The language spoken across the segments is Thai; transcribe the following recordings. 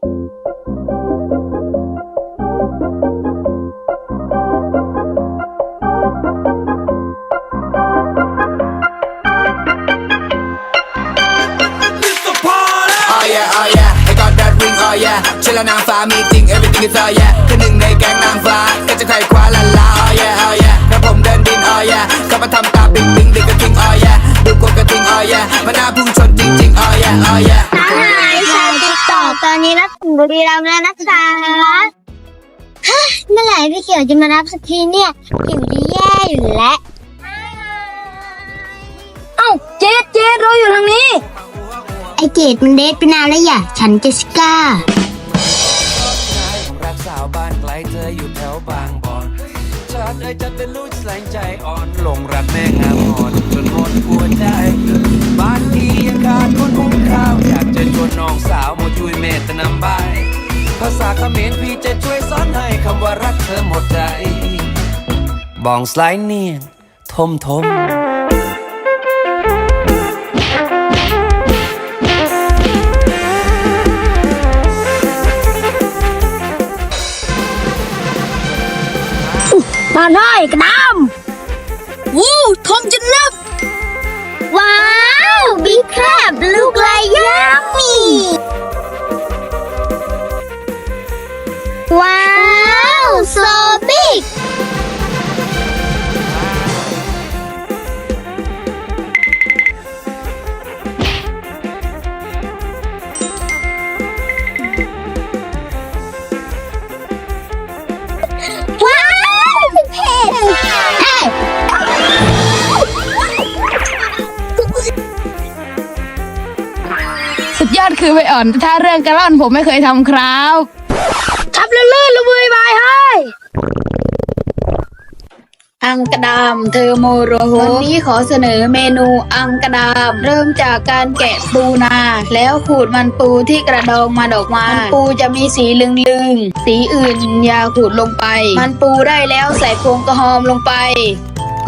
Yeah, เชื่อแล้วนางฟ้ามีจริง everything is oh yeah คือหนึ่งในแก๊งนางฟ้าก็จะใครคว้าลันลา oh yeah, oh yeah แล้วผมเดินดิน oh yeah เข้ามาทำตาปิ๊งปิ๊งดิกระทิง oh yeah ดูกดกระทิง oh yeah มันน่าพุ่งชนจริงๆ oh yeah, oh yeah อกตอนนี้รับถึงบุรีรัมย์แล้วนะคะฮะเมื่อไหร่พี่เขียวจะมารับสักทีเนี่ยหิวจะแย่อยู่แล้วเอ้าเจ๊เจ๊เราอยู่ทางนี้ ไอเกดมันเดทไปนานแล้วอย่าฉันเจสสิก้า รักสาวบ้านไกลเธออยู่แถวบางบอนฉันเอ้ยจะเป็นลูกแสลงใจอ่อนหลงรักแม่งามอ่อน มรพี่จะช่วยสอนให้คำว่ารักเธอหมดใจ บองสไลด์เนียนทมทม ยอดคือไปอ่อน ถ้าเรื่องกระล่อนผมไม่เคยทำครับ ทับเลื่อนๆละเวยบายให้อังกระดามเทอร์โมโรวันนี้ขอเสนอเมนูอังกระดาม เริ่มจากการแกะปูนา แล้วขูดมันปูที่กระดองมันออกมามันปูจะมีสีเหลืองๆ สีอื่นอย่าขูดลงไป มันปูได้แล้วใส่ผงกระหอมลงไป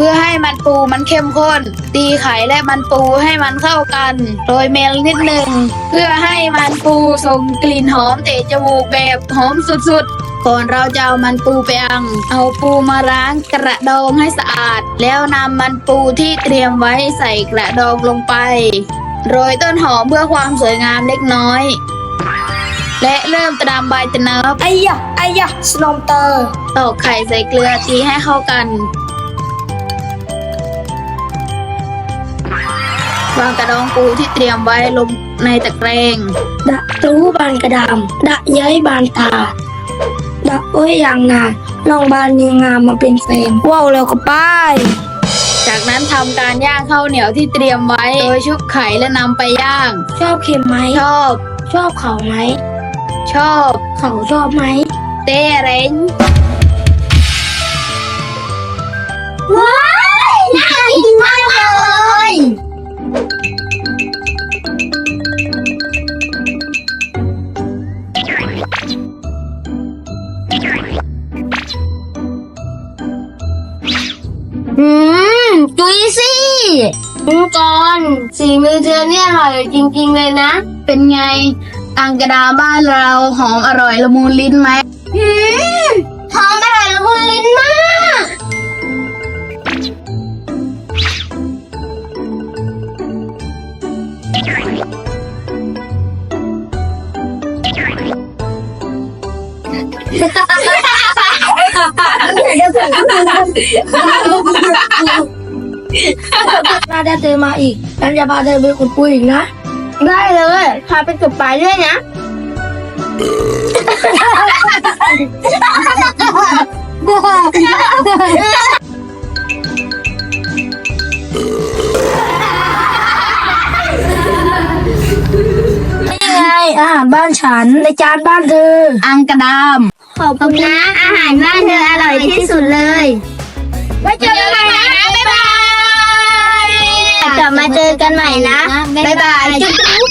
พื่อให้มันปูมันเข้มข้น ตีไข่และมันปูให้มันเข้ากัน โรยเมลนิดหนึ่งเพื่อให้มันปูส่งกลิ่นหอมเตะจมูกแบบหอมสุดๆ ก่อนเราจะเอามันปูไปอัง เอาปูมาล้างกระดองให้สะอาด แล้วนำมันปูที่เตรียมไว้ใส่กระดองลงไป โรยต้นหอมเพื่อความสวยงามเล็กน้อยและเริ่มตามใบตะเนิบไอ้ยะไอ้ยะสโนมเตอร์ตอกไข่ใส่เกลือตีให้เข้ากัน วางกระดองปูที่เตรียมไว้ลงในตะแกรงดะตู้บานกระดามดะเย้ยบานตาดะโอ้ยอย่างนานลองบานยิงงามมาเป็นแฟนว้าวแล้วก็ป้ายจากนั้นทำการย่างข้าวเหนียวที่เตรียมไว้ โดยชุบไข่และนำไปย่าง ชอบเค็มไหมชอบ ชอบเขาไหมชอบ เขาชอบไหมเต้เร้งว้าวน่ากินมาก ซี่มังกรสีมือเธอเนี่ยอร่อยจริงๆเลยนะ เป็นไงอังกระดาบ้านเราหอมอร่อยละมุนลิ้นไหมอืมหอมอร่อยละมุนลิ้นมาก น่าจะเจอมาอีกฉันจะพาเธอไปขุดปุยอีกนะ ได้เลยพาไปจุดปลายด้วยนะ นี่ไงอาหารบ้านฉันในจานบ้านเธอ อังกระดาม ขอบคุณนะ อาหารบ้านเธออร่อยที่สุดเลย ไว้เจอกันใหม่นะ บ๊ายบายกลับมาเจอ กันใหม่นะ บ๊ายบายจุ๊บจากกะลอกบุรีรัมย์